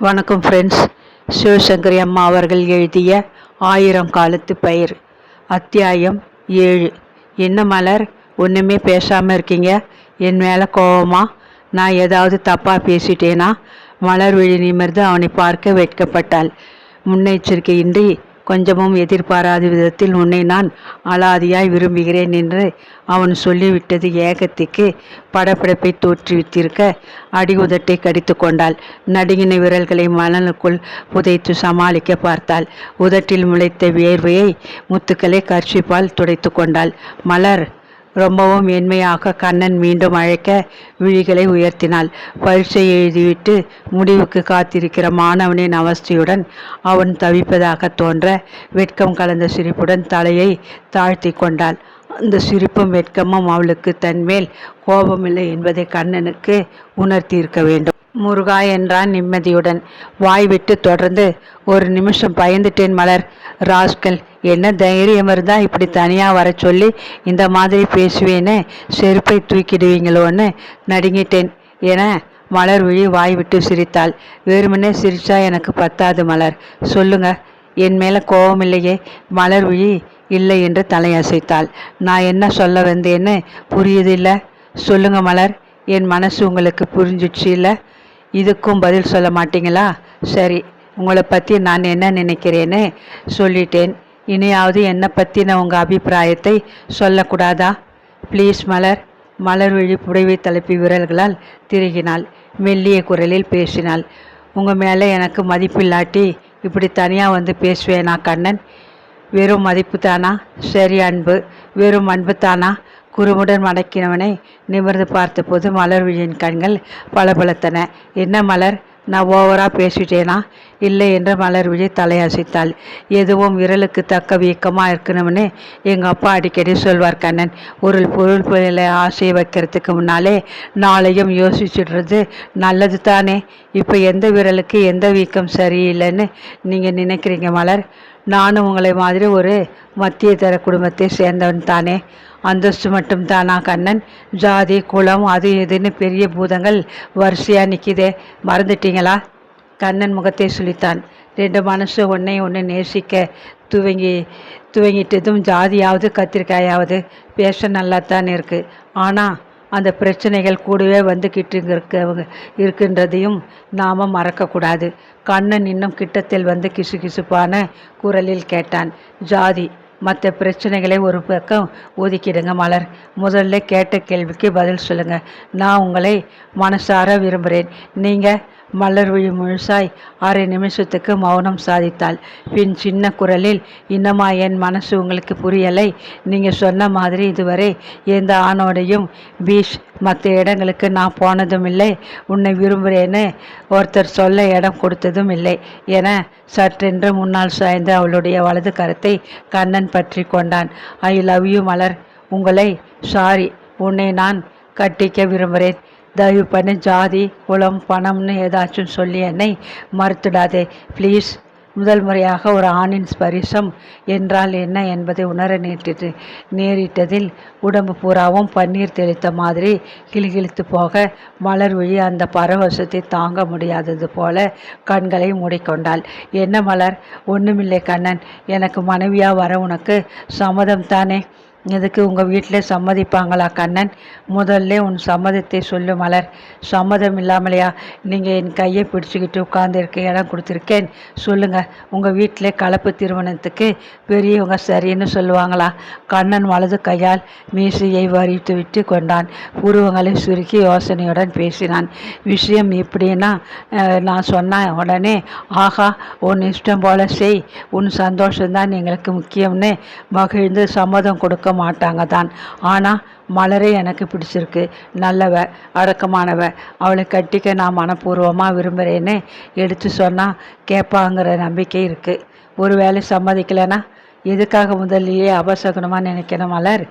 வணக்கம் ஃப்ரெண்ட்ஸ் சிவசங்கரி அம்மா அவர்கள் எழுதிய ஆயிரம் காலத்து பயிர். அத்தியாயம் ஏழு. என்ன மலர்? ஒன்றுமே பேசாமல் இருக்கீங்க? என் மேலே கோபமா நான் ஏதாவது தப்பாக பேசிட்டேனா? மலர் விழி நிமிர்ந்து அவனை பார்க்க வெட்கப்பட்டாள் முன்னெச்சரிக்கையின்றி கொஞ்சமும் எதிர்பாராத விதத்தில் உன்னை நான் அலாதியாய் விரும்புகிறேன் என்று அவன் சொல்லிவிட்டது ஏகத்திற்கு படபடப்பை தோற்றுவித்திருக்க அடி உதட்டை கடித்து கொண்டாள். நடுங்கின விரல்களை மணலுக்குள் புதைத்து சமாளிக்க பார்த்தாள். உதட்டில் முளைத்த வேர்வையை முத்துக்களை கர்ஷிப்பால் துடைத்து கொண்டாள். மலர் ரொம்பவும் மென்மையாக கண்ணன் மீண்டும் அழைக்க விழிகளை உயர்த்தினாள். பரீட்சை எழுதிவிட்டு முடிவுக்கு காத்திருக்கிற மாணவனின் அவஸ்தையுடன் அவன் தவிப்பதாக தோன்ற வெட்கம் கலந்த சிரிப்புடன் தலையை தாழ்த்தி கொண்டாள். அந்த சிரிப்பும் வெட்கமும் அவளுக்கு தன்மேல் கோபமில்லை என்பதை கண்ணனுக்கு உணர்த்தியிருக்க வேண்டும். முருகா என்றான் நிம்மதியுடன். வாய் விட்டு தொடர்ந்து ஒரு நிமிஷம் பயந்துட்டேன் மலர். ராஸ்கல் என்ன தைரியம் இருந்தால் இப்படி தனியாக வர சொல்லி இந்த மாதிரி பேசுவேன்னு செருப்பை தூக்கிடுவீங்களோன்னு நடுங்கிட்டேன். என மலர் விழி வாய் விட்டு சிரித்தாள். வெறுமனே சிரிச்சா எனக்கு பத்தாது மலர். சொல்லுங்க என் மேலே கோபம் இல்லையே? மலர் விழி இல்லை என்று தலையசைத்தாள். நான் என்ன சொல்ல வந்தேன்னு புரியுது இல்லை? சொல்லுங்க மலர் என் மனசு உங்களுக்கு புரிஞ்சிடுச்சு இல்லை? இதுக்கும் பதில் சொல்ல மாட்டீங்களா? சரி உங்களை பற்றி நான் என்ன நினைக்கிறேன்னு சொல்லிட்டேன். இனியாவது என்னை பற்றின உங்கள் அபிப்பிராயத்தை சொல்லக்கூடாதா? ப்ளீஸ் மலர். மலர் விழி புடவை தலைப்பி விரல்களால் திருகினாள். மெல்லிய குரலில் பேசினாள். உங்கள் மேலே எனக்கு மதிப்பில்லாட்டி இப்படி தனியாக வந்து பேசுவேனா கண்ணன்? வெறும் மதிப்பு தானா சரி அன்பு. வெறும் அன்பு தானா குறுமுடன் மடக்கினவனை நிமிர்ந்து பார்த்தபோது மலர் விழியின் கண்கள் பளபளத்தன. என்ன மலர்? நான் ஓவராக பேசிட்டேனா? இல்லை என்று மலர் விழி தலையசைத்தாள். எதுவும் விரலுக்கு தக்க வீக்கமாக இருக்கணும்னு எங்கள் அப்பா அடிக்கடி சொல்வார் கண்ணன். ஒரு பொருள் பொருளை ஆசையை வைக்கிறதுக்கு முன்னாலே நாளையும் யோசிச்சுடுறது நல்லது தானே? இப்போ எந்த விரலுக்கு எந்த வீக்கம் சரியில்லைன்னு நீங்கள் நினைக்கிறீங்க மலர்? நானும் உங்களை மாதிரி ஒரு மத்திய தர குடும்பத்தை சேர்ந்தவன் தானே. அந்தஸ்து மட்டும் தானா கண்ணன்? ஜாதி குலம் அது இதுன்னு பெரிய பூதங்கள் வரிசையாக நிற்கிதே மறந்துட்டீங்களா? கண்ணன் முகத்தை சுழித்தான். ரெண்டு மனசு ஒன்றை ஒன்று நேசிக்க துவங்கி துவங்கிட்டதும் ஜாதியாவது கத்திரிக்காயாவது. பேச நல்லா தான் இருக்குது ஆனால் அந்த பிரச்சனைகள் கூடவே வந்துக்கிட்டு இருக்கவங்க இருக்கின்றதையும் நாம் மறக்கக்கூடாது. கண்ணன் இன்னும் கிட்டத்தில் வந்து கிசு கிசுப்பான குரலில் கேட்டான். ஜாதி மற்ற பிரச்சனைகளை ஒரு பக்கம் ஒதுக்கிடுங்க மலர். முதல்ல கேட்ட கேள்விக்கு பதில் சொல்லுங்கள் நான் உங்களை மனசார விரும்புகிறேன் நீங்கள் மலர் விழி முழுசாய் அரை நிமிஷத்துக்கு மௌனம் சாதித்தாள். பின் சின்ன குரலில் இன்னமா என் மனசு உங்களுக்கு புரியலை. நீங்கள் சொன்ன மாதிரி இதுவரை எந்த ஆணோடையும் பீச் மற்ற இடங்களுக்கு நான் போனதும் இல்லை உன்னை விரும்புகிறேன்னு ஒருத்தர் சொல்ல இடம் கொடுத்ததும் இல்லை என சற்றென்று முன்னால் சாய்ந்து அவளுடைய வலது கரத்தை கண்ணன் பற்றி கொண்டான். I love you Malar. உங்களை சாரி உன்னை நான் கட்டிக்க விரும்புகிறேன் தயவு பண்ணி ஜாதி குலம் பணம்னு ஏதாச்சும் சொல்லி என்னை மறுத்துடாதே. ப்ளீஸ் முதல் முறையாக ஒரு ஆணின் ஸ்பரிசம் என்றால் என்ன என்பதை உணர நேற்றிட்டு நேரிட்டதில் உடம்பு பூராவும் பன்னீர் தெளித்த மாதிரி கிளிகிழித்து போக மலர் ஒழி அந்த பரவசத்தை தாங்க முடியாதது போல கண்களை மூடிக்கொண்டாள். என்ன மலர்? ஒன்றுமில்லை கண்ணன். எனக்கு மனைவியாக வர உனக்கு சம்மதம் தானே? இதுக்கு உங்கள் வீட்டில் சம்மதிப்பாங்களா கண்ணன்? முதல்ல உன் சம்மதத்தை சொல்லு மலர். சம்மதம் இல்லாமலையா? நீங்கள் என் கையை பிடிச்சிக்கிட்டு உட்காந்துருக்க இடம் கொடுத்துருக்கேன். சொல்லுங்கள் உங்கள் வீட்டில் கலப்பு திருமணத்துக்கு பெரியவங்க சரின்னு சொல்லுவாங்களா? கண்ணன் வலது கையால் மீசையை வரித்து விட்டு கொண்டான். உருவங்களை சுருக்கி யோசனையுடன் பேசினான். விஷயம் எப்படின்னா நான் சொன்ன உடனே ஆஹா உன் இஷ்டம் போல செய். உன் சந்தோஷம்தான் எங்களுக்கு முக்கியம்னு மகிழ்ந்து சம்மதம் கொடுக்க மாட்டாங்க தான் ஆனால் மலரே எனக்கு பிடிச்சிருக்கு. நல்லவ அடக்கமானவ. அவளை கட்டிக்க நான் மனப்பூர்வமாக விரும்புகிறேன்னு எடுத்து சொன்னால் கேட்பாங்கிற நம்பிக்கை இருக்குது ஒரு வேலை சம்மதிக்கலைன்னா எதுக்காக முதல்லையே அபசகுணமாக நினைக்கணும் மலர்?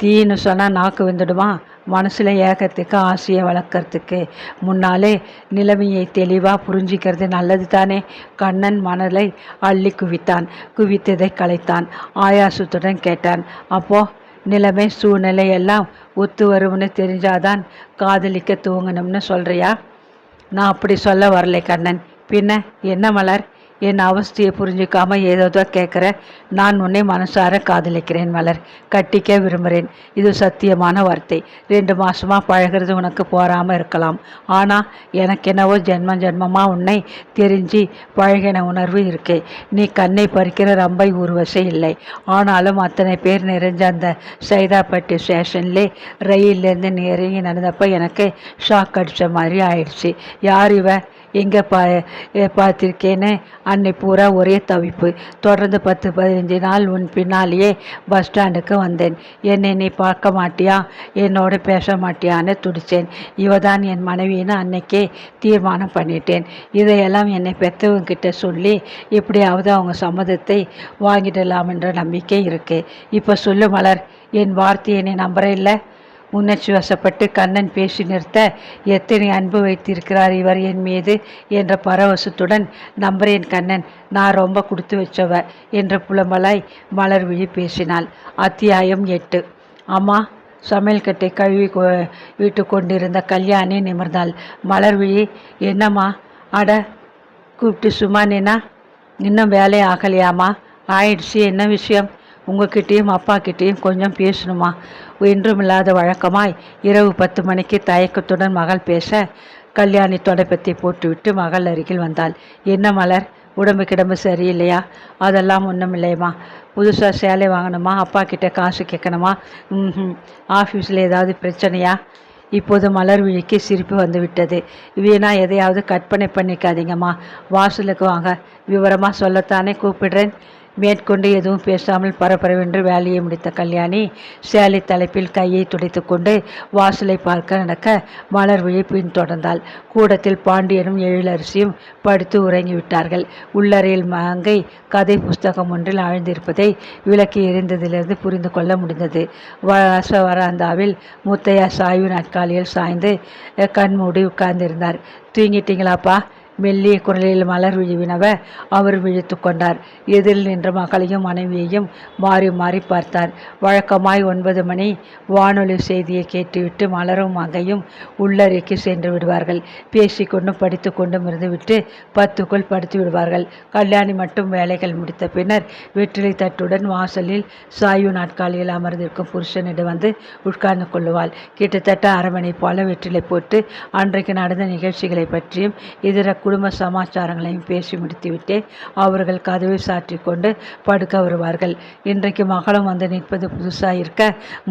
தீன்னு சொன்னால் நாக்கு வந்துடுமா? மனசில் ஏகத்துக்கு ஆசையை வளர்க்குறதுக்கு முன்னாலே நிலைமையை தெளிவாக புரிஞ்சிக்கிறது நல்லது தானே கண்ணன் மணலை அள்ளி குவித்தான். குவித்ததை கலைத்தான். ஆயாசத்துடன் கேட்டான் அப்போ நிலைமை சூழ்நிலை எல்லாம் ஒத்து வரும்னு தெரிஞ்சாதான் காதலிக்க துவங்கணும்னு சொல்கிறியா நான் அப்படி சொல்ல வரலை கண்ணன். பின்ன என்ன மலர்? என் அவஸ்தையை புரிஞ்சுக்காம ஏதோதோ கேட்குற நான் உன்னை மனசார காதலிக்கிறேன் மலர். கட்டிக்க விரும்புகிறேன். இது சத்தியமான வார்த்தை. ரெண்டு மாதமாக பழகிறது உனக்கு போகாமல் இருக்கலாம். ஆனால் எனக்கு என்னவோ ஜென்மம் ஜென்மமாக உன்னை தெரிஞ்சு பழகின உணர்வு இருக்கு. நீ கண்ணை பறிக்கிற ரம்பை உருவசை இல்லை. ஆனாலும் அத்தனை பேர் நிறைஞ்ச அந்த சைதாப்பட்டி ஸ்டேஷன்லே ரயிலேருந்து நீ இறங்கி நடந்தப்போ எனக்கு ஷாக் அடித்த மாதிரி ஆயிடுச்சு. யார் இவன் எங்கே பா எ, பார்த்திருக்கேன்னு அன்னை பூரா ஒரே தவிப்பு. தொடர்ந்து பத்து பதினஞ்சு நாள் உன் பின்னாலேயே பஸ் ஸ்டாண்டுக்கு வந்தேன். என்னை நீ பார்க்க மாட்டியா? என்னோட பேச மாட்டியான்னு துடிச்சேன். இவ தான் என் மனைவின்னு அன்னைக்கே தீர்மானம் பண்ணிட்டேன். இதையெல்லாம் என்னை பெற்றவங்கிட்ட சொல்லி எப்படியாவது அவங்க சம்மதத்தை வாங்கிடலாம் என்ற நம்பிக்கை இருக்குது இப்போ சொல்லு மலர் என் வார்த்தையை நீ நம்புற இல்லை? உணர்ச்சி வசப்பட்டு கண்ணன் பேசி நிறுத்த எத்தனை அன்பு வைத்திருக்கிறார் இவர் என் மீது என்ற பரவசத்துடன் நம்புறேன் கண்ணன் நான் ரொம்ப கொடுத்து வச்சவ என்று புலம்பலாய் மலர் விழி பேசினாள். அத்தியாயம் எட்டு. அம்மா சமையல் கட்டை கழுவி விட்டு கொண்டிருந்த கல்யாணி நிமிர்ந்தாள். மலர் விழி என்னம்மா அட கூப்பிட்டு சும்மா நின்னா? இன்னும் வேலை ஆகலையாம்மா? ஆயிடுச்சு என்ன விஷயம்? உங்ககிட்டயும் அப்பாக்கிட்டேயும் கொஞ்சம் பேசணுமா? என்றுமில்லாத வழக்கமாய் இரவு பத்து மணிக்கு தயக்கத்துடன் மகள் பேச கல்யாணி தொடப்பத்தை போட்டுவிட்டு மகள் அருகில் வந்தாள். என்ன மலர்? உடம்பு கிடம்பு சரியில்லையா? அதெல்லாம் ஒன்றும் இல்லையம்மா புதுசாக சேலை வாங்கணுமா? அப்பா கிட்ட காசு கேட்கணுமா? ம் ஆஃபீஸில் ஏதாவது பிரச்சனையா? இப்போது மலர் விழிக்கு சிரிப்பு வந்துவிட்டது. வீணா எதையாவது கற்பனை பண்ணிக்காதீங்கம்மா. வாசலுக்கு வாங்க. விவரமாக சொல்லத்தானே கூப்பிடுறேன். மேற்கொண்டு எதுவும் பேசாமல் பரபரவென்று வேலையை முடித்த கல்யாணி சேலை தலைப்பில் கையை துடைத்து கொண்டு வாசலை பார்க்க நடக்க மலர் விழி பின்தொடர்ந்தாள். கூடத்தில் பாண்டியனும் எழிலரசியும் படுத்து உறங்கிவிட்டார்கள் உள்ளறையில் மங்கை கதை புஸ்தகம் ஒன்றில் ஆழ்ந்திருப்பதை விளக்கி எரிந்ததிலிருந்து புரிந்து கொள்ள முடிந்தது. வாச வராந்தாவில் முத்தையா சாய்வு நாட்காலியில் சாய்ந்து கண்மூடி உட்கார்ந்திருந்தார். தூங்கிட்டீங்களாப்பா? மெல்லிய குரலில் மலர் விழுவினவ அவர் விழித்து கொண்டார். எதிரில் நின்ற மகளையும் மனைவியையும் மாறி மாறி பார்த்தார். வழக்கமாய் ஒன்பது மணி வானொலி செய்தியை கேட்டுவிட்டு மலரும் மகையும் உள்ளறைக்கு சென்று விடுவார்கள். பேசிக்கொண்டும் படித்து கொண்டும் இருந்துவிட்டு பத்துக்குள் படுத்து விடுவார்கள். கல்யாணி மட்டும் வேலைகள் முடித்த பின்னர் வெற்றிலை தட்டுடன் வாசலில் சாய்வு நாட்காலியில் அமர்ந்திருக்கும் புருஷனிடம் வந்து உட்கார்ந்து கொள்ளுவாள். கிட்டத்தட்ட அரை மணி போல வெற்றிலை போட்டு அன்றைக்கு நடந்த நிகழ்ச்சிகளை பற்றியும் இதர குடும்ப சமாச்சாரங்களையும் பேசி முடித்துவிட்டு அவர்கள் கதவை சாற்றி கொண்டு படுக்க வருவார்கள். இன்றைக்கு மகளும் வந்து நிற்பது புதுசாக இருக்க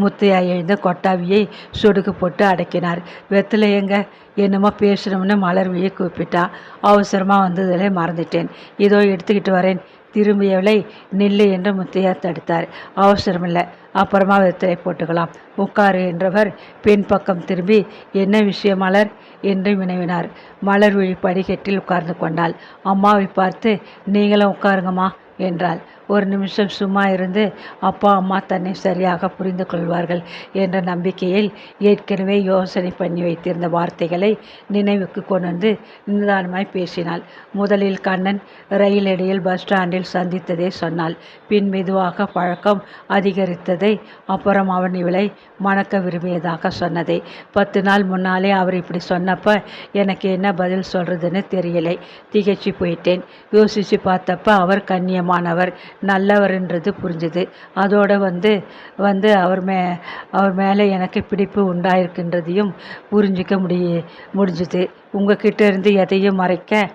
முத்தையா எழுந்த கொட்டாவியை சொடுக்கு போட்டு அடக்கினார். வெத்தலை எங்க? என்னமோ பேசணும்னு மலர்வியை கூப்பிட்டா. அவசரமாக வந்ததில் மறந்துட்டேன். இதோ எடுத்துக்கிட்டு வரேன். திரும்பியவளை நில்லு என்று முத்தையார் தடுத்தார். அவசரமில்லை. அப்புறமா வெத்தலை போட்டுக்கலாம். உட்காரு என்றவர் பெண் பக்கம் திரும்பி என்ன விஷயம் மலர்? என்று வினவினார். மலர் விழி படிக்கட்டில் உட்கார்ந்து கொண்டாள். அம்மாவை பார்த்து நீங்களும் உட்காருங்கம்மா. என்றாள். ஒரு நிமிஷம் சும்மா இருந்து அப்பா அம்மா தன்னை சரியாக புரிந்து கொள்வார்கள் என்ற நம்பிக்கையில் ஏற்கனவே யோசனை பண்ணி வைத்திருந்த வார்த்தைகளை நினைவுக்கு கொண்டு வந்து நிதானமாய் பேசினாள். முதலில் கண்ணன் ரயில் இடையில் பஸ் ஸ்டாண்டில் சந்தித்ததை சொன்னாள். பின் மெதுவாக பழக்கம் அதிகரித்ததை அப்புறம் அவன் இவளை மணக்க விரும்பியதாக சொன்னதை. பத்து நாள் முன்னாலே அவர் இப்படி சொன்னப்ப எனக்கு என்ன பதில் சொல்கிறதுன்னு தெரியலை. திகைச்சு போயிட்டேன். யோசித்து பார்த்தப்ப அவர் கண்ணியமானவர் நல்லவர்ன்றது புரிஞ்சுது. அதோடு வந்து வந்து அவர் மே அவர் மேலே எனக்கு பிடிப்பு உண்டாயிருக்கின்றதையும் புரிஞ்சிக்க முடிய முடிஞ்சுது. உங்ககிட்ட இருந்து எதையும் மறைக்க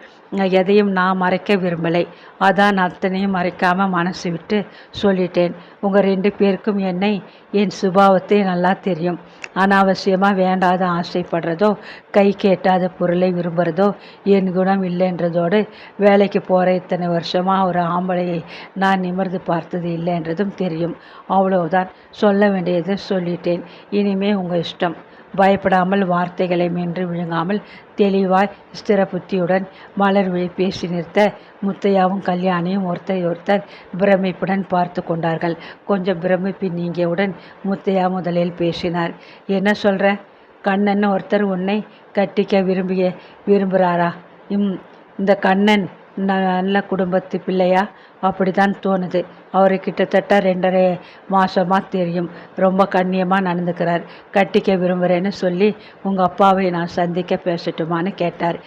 எதையும் நான் மறைக்க விரும்பலை. அதான் அத்தனையும் மறைக்காமல் மனசு விட்டு சொல்லிட்டேன். உங்கள் ரெண்டு பேருக்கும் என்னை என் சுபாவத்தை நல்லா தெரியும். அனாவசியமாக வேண்டாத ஆசைப்படுறதோ கை கேட்டாத பொருளை விரும்புகிறதோ என் குணம் இல்லைன்றதோடு வேலைக்கு போகிற இத்தனை வருஷமாக ஒரு ஆம்பளையை நான் நிமிர்ந்து பார்த்தது இல்லைன்றதும் தெரியும். அவ்வளோதான் சொல்ல வேண்டியது சொல்லிட்டேன். இனிமே உங்கள் இஷ்டம். பயப்படாமல் வார்த்தைகளை மென்று விழுங்காமல் தெளிவாய் ஸ்திர புத்தியுடன் மலர் விழி பேசி நிறுத்த முத்தையாவும் கல்யாணியும் ஒருத்தர் ஒருத்தர் பிரமிப்புடன் பார்த்து கொண்டார்கள். கொஞ்சம் பிரமிப்பு நீங்கியவுடன் முத்தையா முதலில் பேசினார். என்ன சொல்கிற கண்ணன் ஒருத்தர் உன்னை கட்டிக்க விரும்பிய விரும்புகிறாரா இம் இந்த கண்ணன் நல்ல குடும்பத்து பிள்ளையா? அப்படி தான் தோணுது. அவர் கிட்டத்தட்ட ரெண்டரை மாதமாக தெரியும். ரொம்ப கண்ணியமாக நடந்துக்கிறார். கட்டிக்க விரும்புகிறேன்னு சொல்லி உங்கள் அப்பாவை நான் சந்திக்க பேசட்டுமான்னு கேட்டார்.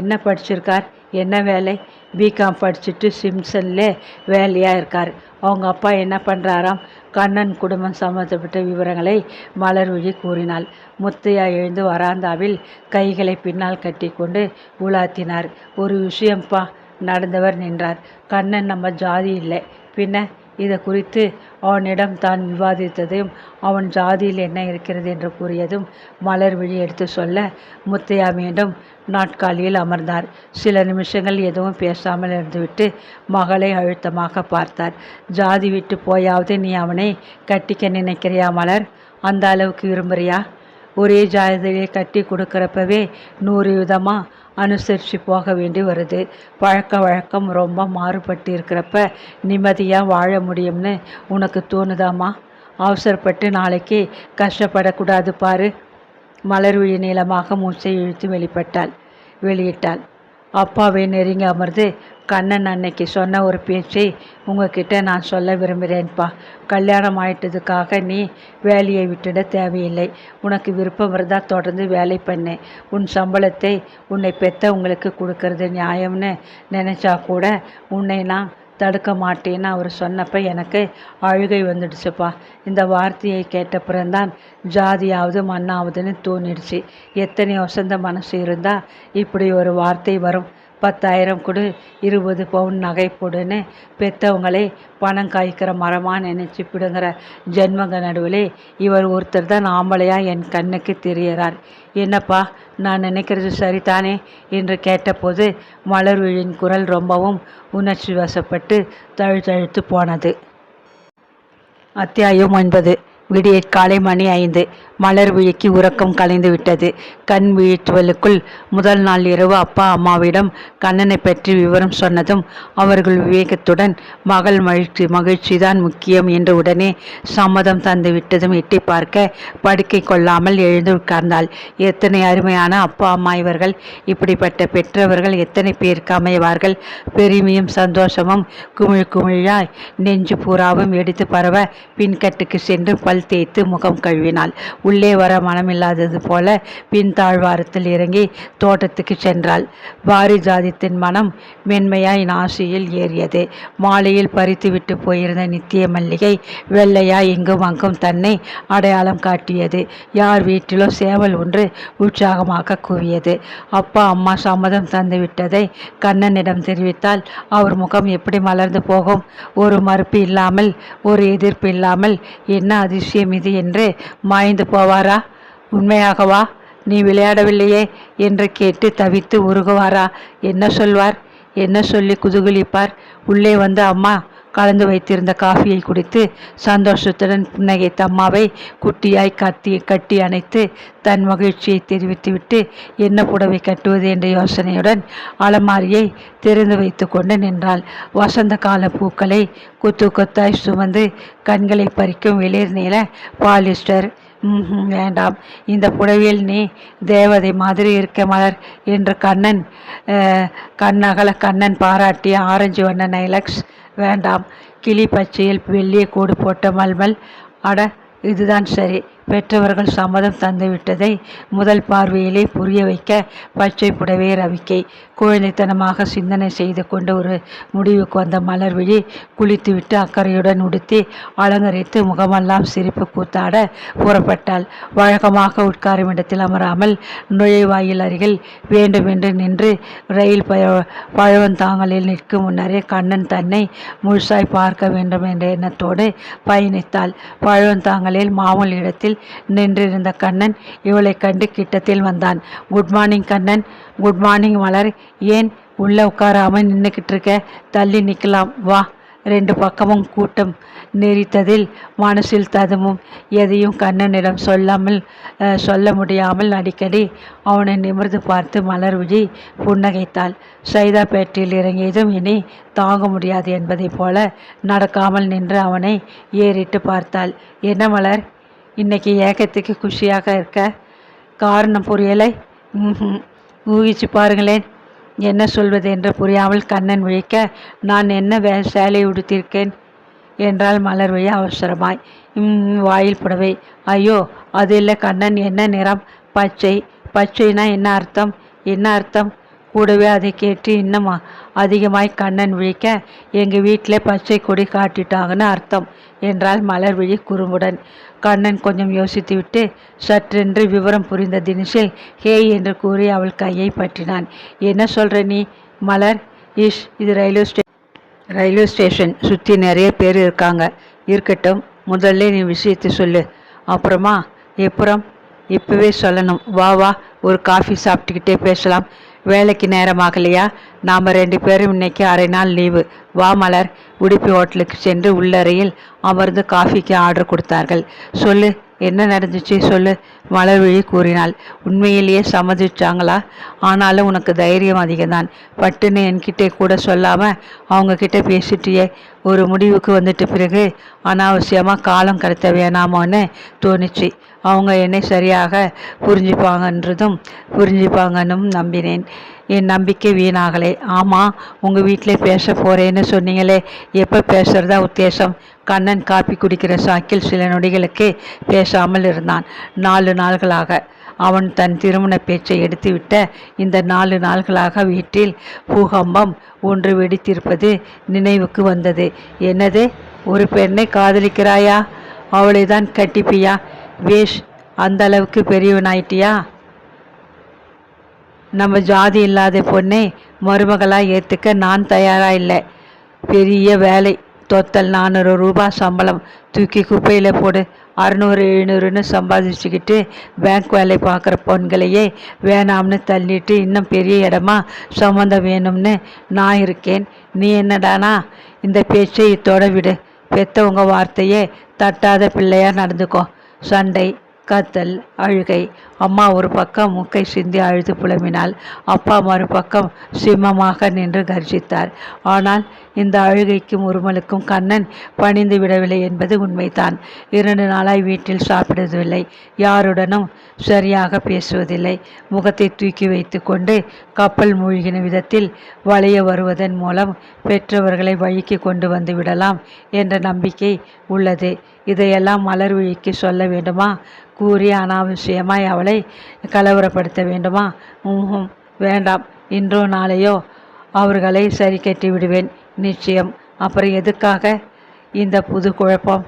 என்ன படிச்சிருக்கார்? என்ன வேலை? பிகாம் படிச்சுட்டு சிம்சனில் வேலையாக இருக்கார். அவங்க அப்பா என்ன பண்ணுறாராம் கண்ணன் குடும்பம் சம்மந்தப்பட்ட விவரங்களை மலர்விழி கூறினாள். முத்தையா எழுந்து வராந்தாவில் கைகளை பின்னால் கட்டிக்கொண்டு உலாத்தினார். ஒரு விஷயம்ப்பா நடந்தவர் நின்றார். கண்ணன் நம்ம ஜாதி இல்லை. பின்ன இதை குறித்து அவனிடம் தான் விவாதித்ததையும் அவன் ஜாதியில் என்ன இருக்கிறது என்று கூறியதும் மலர் விழி எடுத்து சொல்ல முத்தையா மீண்டும் நாட்காலியில் அமர்ந்தார். சில நிமிஷங்கள் எதுவும் பேசாமல் இருந்துவிட்டு மகளை அழுத்தமாக பார்த்தார். ஜாதி விட்டு போயாவது நீ அவனை கட்டிக்க நினைக்கிறியா மலர்? அந்த அளவுக்கு விரும்புறியா? ஒரே ஜாதியை கட்டி கொடுக்குறப்பவே நூறு விதமாக அனுசரித்து போக வேண்டி வருது. பழக்க வழக்கம் ரொம்ப மாறுபட்டு இருக்கிறப்ப நிம்மதியாக வாழ முடியும்னு உனக்கு தோணுதாம்மா? அவசரப்பட்டு நாளைக்கு கஷ்டப்படக்கூடாது பாரு. மலர்விழி நீளமாக மூச்சை இழுத்து வெளிப்பட்டாள். வெளியிட்டாள். அப்பாவை நெருங்கி அமர்ந்து கண்ணன் அன்னைக்கு சொன்ன ஒரு பேச்சை உங்ககிட்ட நான் சொல்ல விரும்புகிறேன்ப்பா கல்யாணம் ஆயிட்டதுக்காக நீ வேலையை விட்டுட தேவையில்லை. உனக்கு விருப்பம் இருந்தால் தொடர்ந்து வேலை பண்ணு. உன் சம்பளத்தை உன்னை பெத்த உங்களுக்கு கொடுக்கறது நியாயம்னு நினச்சா கூட உன்னை நான் தடுக்க மாட்டேன்னு அவர் சொன்னப்ப எனக்கு அழுகை வந்துடுச்சுப்பா. இந்த வார்த்தையை கேட்டப்புறம்தான் ஜாதியாவது மண்ணாவதுன்னு தோணிடுச்சு. எத்தனை வசந்த மனசு இருந்தால் இப்படி ஒரு வார்த்தை வரும். பத்தாயிரம் கொடு இருபது பவுன் நகை போடுன்னு பெற்றவங்களே பணம் காய்க்கிற மரமாக நினச்சி பிடுங்கிற ஜென்மங்க நடுவில் இவர் ஒருத்தர் தான் ஆம்பளையாக என் கண்ணுக்கு தெரியறார். என்னப்பா நான் நினைக்கிறது சரிதானே? என்று கேட்டபோது மலர்விழின் குரல் ரொம்பவும் உணர்ச்சி வசப்பட்டு தழுத்தழுத்து போனது. அத்தியாயம் ஒன்பது. விடிய காலை மணி ஐந்து. மலர் விழிக்கு உறக்கம் கலைந்து விட்டது. கண் விழித்துவலுக்குள் முதல் நாள் இரவு அப்பா அம்மாவிடம் கண்ணனை பற்றி விவரம் சொன்னதும் அவர்கள் விவேகத்துடன் மகள் மகிழ்ச்சி மகிழ்ச்சிதான் முக்கியம் என்று உடனே சம்மதம் தந்து விட்டதும் எட்டி பார்க்க படுக்கை கொள்ளாமல் எழுந்து உட்கார்ந்தாள். எத்தனை அருமையான அப்பா அம்மா இவர்கள். இப்படிப்பட்ட பெற்றவர்கள் எத்தனை பேருக்கு அமைவார்கள் பெருமையும் சந்தோஷமும் குமிழ் குமிழாய் நெஞ்சு பூராவும் எடுத்து பரவ பின்கட்டுக்கு சென்று பல் தேய்த்து முகம் கழுவினாள். உள்ளே வர மனமில்லாதது போல பின் தாழ்வாரத்தில் இறங்கி தோட்டத்துக்கு சென்றாள். பாரிஜாதித்தின் மனம் மென்மையாய் நாசியில் ஏறியது. மாலையில் பறித்துவிட்டு போயிருந்த நித்திய மல்லிகை வெள்ளையாய் இங்கும் அங்கும் தன்னை அடையாளம் காட்டியது. யார் வீட்டிலோ சேவல் ஒன்று உற்சாகமாக கூவியது. அப்பா அம்மா சம்மதம் தந்துவிட்டதை கண்ணனிடம் தெரிவித்தால் அவர் முகம் எப்படி மலர்ந்து போகும்? ஒரு மறுப்பு இல்லாமல் ஒரு எதிர்ப்பு இல்லாமல் என்ன அதிசயம்? இது என்று மாய்ந்து போவாரா? உண்மையாகவா? நீ விளையாடவில்லையே என்று கேட்டு தவித்து உருகுவாரா? என்ன சொல்வார்? என்ன சொல்லி குதூகலிப்பார்? உள்ளே வந்து அம்மா கலந்து வைத்திருந்த காஃபியை குடித்து சந்தோஷத்துடன் புன்னகைத்த அம்மாவை குட்டியாய் கத்தி கட்டி அணைத்து தன் மகிழ்ச்சியை தெரிவித்துவிட்டு என்ன புடவை கட்டுவது? என்ற யோசனையுடன் அலமாரியை திறந்து வைத்து கொண்டு நின்றாள். வசந்த கால பூக்களை குத்து கொத்தாய் சுமந்து கண்களை பறிக்கும் வெளிர் நீள பாலிஸ்டர். வேண்டாம். இந்த புடவையில் நீ தேவதை மாதிரி இருக்க மலர் என்று கண்ணன் கண்ணகல கண்ணன் பாராட்டிய ஆரஞ்சு வண்ண நைலக்ஸ் வேண்டாம். கிளி பச்சையில் வெள்ளிய கூடு போட்ட மல்மல். அட இதுதான் சரி. பெற்றவர்கள் சம்மதம் தந்துவிட்டதை முதல் பார்வையிலே புரிய வைக்க பச்சை புடவை ரவிக்கை. குழந்தைத்தனமாக சிந்தனை செய்து கொண்டு ஒரு முடிவுக்கு வந்த மலர்விழி குளித்துவிட்டு அக்கறையுடன் உடுத்தி அலங்கரித்து முகமெல்லாம் சிரிப்பு கூத்தாட புறப்பட்டாள். வழக்கமாக உட்காரும் இடத்தில் அமராமல் நுழைவாயில் அருகில் வேண்டுமென்று நின்று ரயில் பய பழவந்தாங்கலில் நிற்கும் முன்னரே கண்ணன் தன்னை முழுசாய் பார்க்க வேண்டும் என்ற எண்ணத்தோடு பயணித்தாள். பழவந்தாங்கலில் மாமூல் இடத்தில் நின்றிருந்த கண்ணன் இவளை கண்டு கிட்டத்தில் வந்தான். Good morning Kannan. Good morning Malar. ஏன் உள்ளே உட்காராம நின்றுக்கிட்டு இருக்க? தள்ளி நிற்கலாம் வா. ரெண்டு பக்கமும் கூட்டம் நெறித்ததில் மனசில் ததுமும் எதையும் கண்ணனிடம் சொல்லாமல் சொல்ல முடியாமல் அடிக்கடி அவனை நிமிர்ந்து பார்த்து மலர் விழி புன்னகைத்தாள். சைதாப்பேட்டையில் இறங்கியதும் இனி தாங்க முடியாது என்பதைப் போல நடக்காமல் நின்று அவனை ஏறிட்டு பார்த்தாள். என்ன மலர்? இன்னைக்கு ஏக்கத்துக்கு குஷியாக இருக்க காரணம் புரியலை. ஊகிச்சு பாருங்களேன். என்ன சொல்வது என்று புரியாமல் கண்ணன் விழிக்க நான் என்ன வே சேலை உடுத்திருக்கேன்? என்றால் மலர்விழி அவசரமாய். வாயில் புடவை. ஐயோ அது இல்லை கண்ணன். என்ன நிறம்? பச்சை. பச்சைனா என்ன அர்த்தம்? என்ன அர்த்தம்? கூடவே அதை கேட்டு இன்னும் அதிகமாய் கண்ணன் விழிக்க எங்கள் வீட்டில் பச்சை கொடி காட்டிட்டாங்கன்னு அர்த்தம் என்றாள் மலர்விழி குறும்புடன். கண்ணன் கொஞ்சம் யோசித்துவிட்டு சற்றென்று விவரம் புரிந்த தினேஷில் ஹே என்று கூறி அவள் கையை பற்றினான். என்ன சொல்கிற நீ மலர்? இஷ் இது ரயில்வே ஸ்டே ரயில்வே ஸ்டேஷன். சுற்றி நிறைய பேர் இருக்காங்க. இருக்கட்டும் முதல்ல நீ விஷயத்தை சொல்லு. அப்புறமா எப்புறம்? இப்போவே சொல்லணும். வா வா ஒரு காஃபி சாப்பிட்டுக்கிட்டே பேசலாம். வேலைக்கு நேரமாகலையா? நாம் ரெண்டு பேரும் இன்னைக்கு அரை நாள் லீவு. வா மலர் உடுப்பி ஹோட்டலுக்கு சென்று உள்ளறையில் அமர்ந்து காஃபிக்கு ஆர்டர் கொடுத்தார்கள். சொல்லு என்ன நடந்துச்சு சொல்லு மலர்விழி கூறினாள். உண்மையிலேயே சம்மதிச்சாங்களா ஆனாலும் உனக்கு தைரியம் அதிகம்தான். பட்டுன்னு என்கிட்ட கூட சொல்லாமல் அவங்க கிட்ட பேசிட்டியே. ஒரு முடிவுக்கு வந்துட்ட பிறகு அனாவசியமாக காலம் கடத்த வேணாமோன்னு தோணுச்சு. அவங்க என்னை சரியாக புரிஞ்சுப்பாங்கன்றதும் புரிஞ்சுப்பாங்கன்னும் நம்பினேன். என் நம்பிக்கை வீணாகலை. ஆமாம் உங்கள் வீட்டில் பேச போகிறேன்னு சொன்னீங்களே எப்போ பேசுகிறதா உத்தேசம்? கண்ணன் காப்பி குடிக்கிற சாக்கில் சில நொடிகளுக்கு பேசாமல் இருந்தான். நாலு நாள்களாக அவன் தன் திருமண பேச்சை எடுத்துவிட்ட இந்த நாலு நாள்களாக வீட்டில் பூகம்பம் ஒன்று வெடித்திருப்பது நினைவுக்கு வந்தது. என்னது? ஒரு பெண்ணை காதலிக்கிறாயா? அவளை தான் கட்டிப்பியா? வேஷ் அந்த அளவுக்கு பெரியவனாயிட்டியா? நம்ம ஜாதி இல்லாத பொண்ணை மருமகளாக ஏற்றுக்க நான் தயாராக இல்லை. பெரிய வேலை. தொத்தல் நானூறு ரூபாய் சம்பளம் தூக்கி குப்பையில் போடு. அறநூறு எழுநூறுன்னு சம்பாதிச்சுக்கிட்டு பேங்க் வேலை பார்க்குற பொண்களையே வேணாம்னு தள்ளிட்டு இன்னும் பெரிய இடமா சம்மந்தம் வேணும்னு நான் இருக்கேன். நீ என்னடானா? இந்த பேச்சை இத்தோட விடு. பெத்தவங்க வார்த்தையே தட்டாத பிள்ளையாக நடந்துக்கோ. சண்டை. கத்தல் அழுகை. அம்மா ஒரு பக்கம் முக்கை சிந்தி அழுது புலம்பினாள். அப்பா மறுபக்கம் சிம்மமாக நின்று கர்ஜித்தார். ஆனால் இந்த அழுகைக்கும் உருமலுக்கும் கண்ணன் பணிந்து விடவில்லை என்பது உண்மைதான். இரண்டு நாளாய் வீட்டில் சாப்பிடுவதில்லை. யாருடனும் சரியாக பேசுவதில்லை. முகத்தை தூக்கி வைத்து கொண்டு கப்பல் மூழ்கின விதத்தில் வளைய வருவதன் மூலம் பெற்றவர்களை வழிக்கு கொண்டு வந்து விடலாம் என்ற நம்பிக்கை உள்ளது. இதையெல்லாம் மலர் விழிக்கு சொல்ல வேண்டுமா? கூறி அனாவசியமாய் அவளை கலவரப்படுத்த வேண்டுமா? ம்ஹும் வேண்டாம். இன்றோ நாளையோ அவர்களை சரி கட்டி விடுவேன். நிச்சயம். அப்புறம் எதுக்காக இந்த புது குழப்பம்?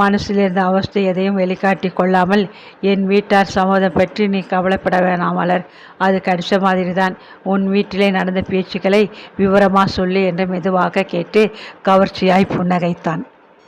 மனசில் இருந்த அவஸ்தை எதையும் வெளிக்காட்டி கொள்ளாமல் என் வீட்டார் சம்மதம் பற்றி நீ கவலைப்பட வேணாம் மலர். அது கடிச்ச மாதிரி தான் உன் வீட்டிலே நடந்த பேச்சுக்களை விவரமாக சொல்லு என்று மெதுவாக கேட்டு கவர்ச்சியாய் புன்னகைத்தான்.